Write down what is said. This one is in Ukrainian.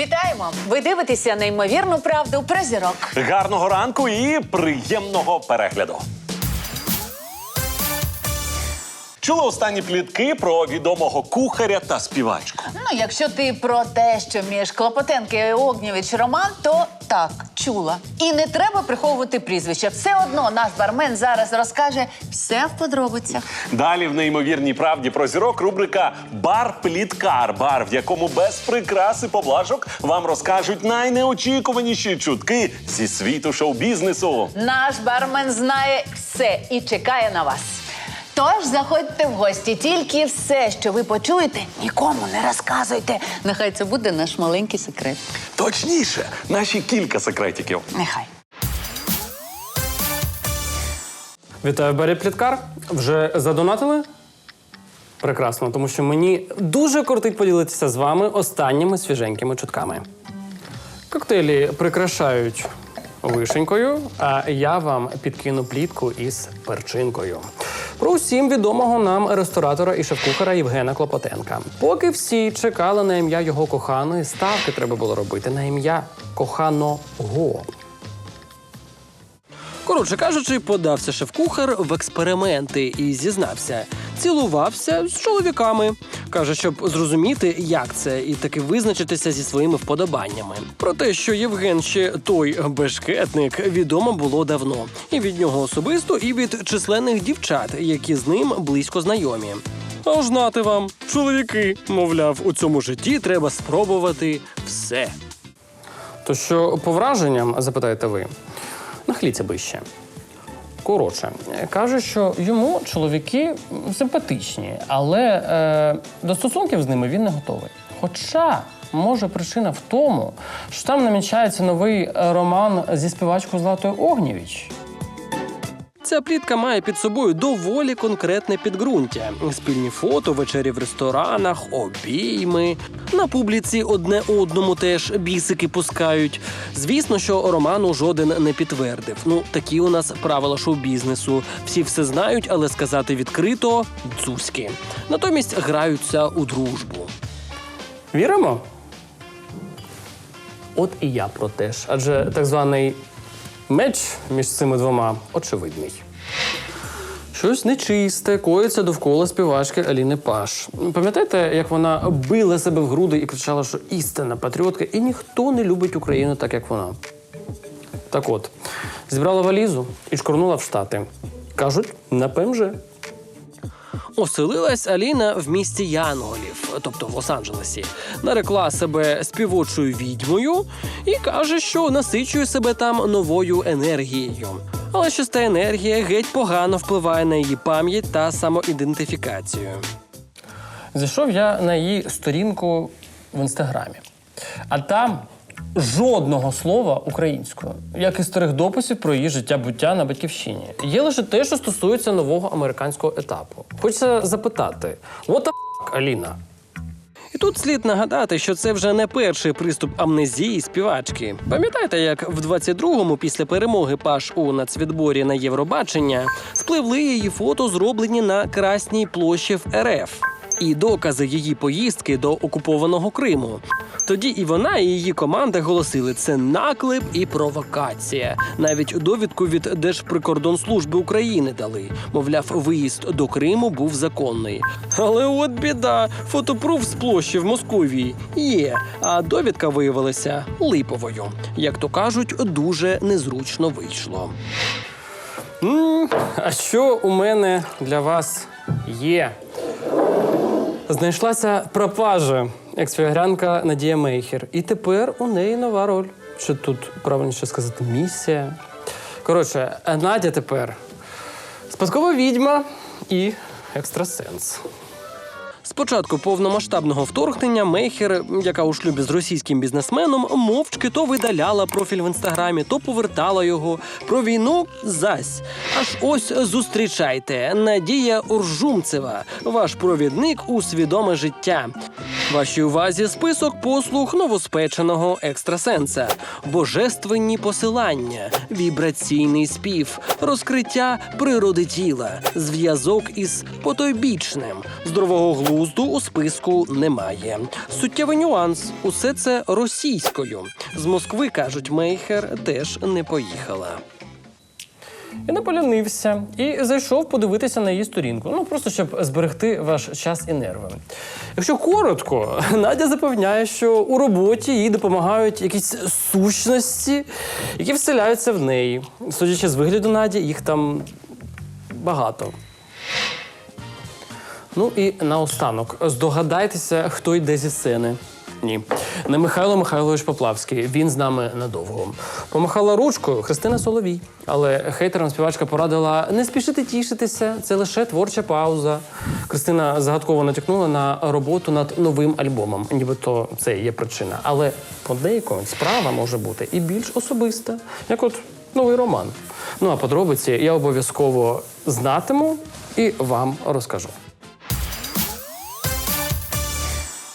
Вітаємо! Ви дивитеся неймовірну правду про зірок. Гарного ранку і приємного перегляду. Чули останні плітки про відомого кухаря та співачку. Ну, якщо ти про те, що між Клопотенки і Огнєвич роман, то так, чула. І не треба приховувати прізвище. Все одно наш бармен зараз розкаже все в подробицях. Далі в неймовірній правді про зірок рубрика Бар Пліткар. Бар, в якому без прикрас і поблажок вам розкажуть найнеочікуваніші чутки зі світу шоу-бізнесу. Наш бармен знає все і чекає на вас. Тож заходьте в гості, тільки все, що ви почуєте, нікому не розказуйте. Нехай це буде наш маленький секрет. Точніше, наші кілька секретиків. Нехай. Вітаю, Барі Пліткар. Вже задонатили? Прекрасно, тому що мені дуже кортить поділитися з вами останніми свіженькими чутками. Коктейлі прикрашають вишенькою, а я вам підкину плітку із перчинкою. Про усім відомого нам ресторатора і шеф-кухара Євгена Клопотенка. Поки всі чекали на ім'я його коханої, ставки треба було робити на ім'я коханого. Коротше кажучи, подався шеф-кухар в експерименти і зізнався, цілувався з чоловіками. Каже, щоб зрозуміти, як це, і таки визначитися зі своїми вподобаннями. Про те, що Євген ще той бешкетник, відомо було давно, і від нього особисто, і від численних дівчат, які з ним близько знайомі. А ж нати вам, чоловіки, мовляв, у цьому житті треба спробувати все. То що по враженням, запитаєте ви, нахліться би ще. Коротше, каже, що йому чоловіки симпатичні, але е, до стосунків з ними він не готовий. Хоча, може, причина в тому, що там намічається новий е, роман зі співачкою Златою Огнєвіч. Ця плітка має під собою доволі конкретне підґрунтя: спільні фото, вечері в ресторанах, обійми. На публіці одне одному теж бісики пускають. Звісно, що роману жоден не підтвердив. Ну такі у нас правила шоу-бізнесу. Всі все знають, але сказати відкрито дзузьки. Натомість граються у дружбу. Віримо? От і я про те. Адже так званий меч між цими двома очевидний. Щось нечисте коїться довкола співачки Аліни Паш. Пам'ятаєте, як вона била себе в груди і кричала, що істинна патріотка, і ніхто не любить Україну так, як вона. Так от, зібрала валізу і шкурнула в Штати. Кажуть, на ПМЖ. Оселилась Аліна в місті Янголів, тобто в Лос-Анджелесі. Нарекла себе співочою відьмою і каже, що насичує себе там новою енергією. Але що та енергія геть погано впливає на її пам'ять та самоідентифікацію. Зайшов я на її сторінку в інстаграмі, а там жодного слова українською, як і старих дописів про її життя буття на батьківщині. Є лише те, що стосується нового американського етапу. Хочеться запитати: what the f***, Аліна? І тут слід нагадати, що це вже не перший приступ амнезії співачки. Пам'ятаєте, як в 22-му, після перемоги Паш у нацвідборі на Євробачення, спливли її фото, зроблені на Красній площі в РФ. І докази її поїздки до окупованого Криму. Тоді і вона, і її команда голосили це наклеп і провокація. Навіть довідку від Держприкордонслужби України дали. Мовляв, виїзд до Криму був законний. Але от біда, фотопруф з площі в Московії є, а довідка виявилася липовою. Як то кажуть, дуже незручно вийшло. а що у мене для вас є? Знайшлася пропажа екс-фігурянка Надія Мейхер. І тепер у неї нова роль. Що тут правильніше сказати, місія. Коротше, Надя тепер спадкова відьма і екстрасенс. З початку повномасштабного вторгнення Мейхер, яка у шлюбі з російським бізнесменом, мовчки то видаляла профіль в інстаграмі, то повертала його. Про війну зась. Аж ось зустрічайте Надія Уржумцева, ваш провідник у свідоме життя. Вашій увазі список послуг новоспеченого екстрасенса, божественні посилання, вібраційний спів, розкриття природи тіла, зв'язок із потойбічним. Здорового глузду у списку немає. Суттєвий нюанс усе це російською. З Москви кажуть, Мейхер теж не поїхала. Я не полянився і зайшов подивитися на її сторінку. Ну просто щоб зберегти ваш час і нерви. Якщо коротко, Надя запевняє, що у роботі їй допомагають якісь сущності, які вселяються в неї. Судячи з вигляду Наді, їх там багато. Ну і наостанок, здогадайтеся, хто йде зі сцени. Ні, не Михайло Михайлович Поплавський. Він з нами надовго. Помахала ручкою Христина Соловій. Але хейтерам співачка порадила не спішити тішитися. Це лише творча пауза. Христина загадково натякнула на роботу над новим альбомом. Нібито це є причина. Але подейкують справа може бути і більш особиста, як от новий роман. Ну а подробиці я обов'язково знатиму і вам розкажу.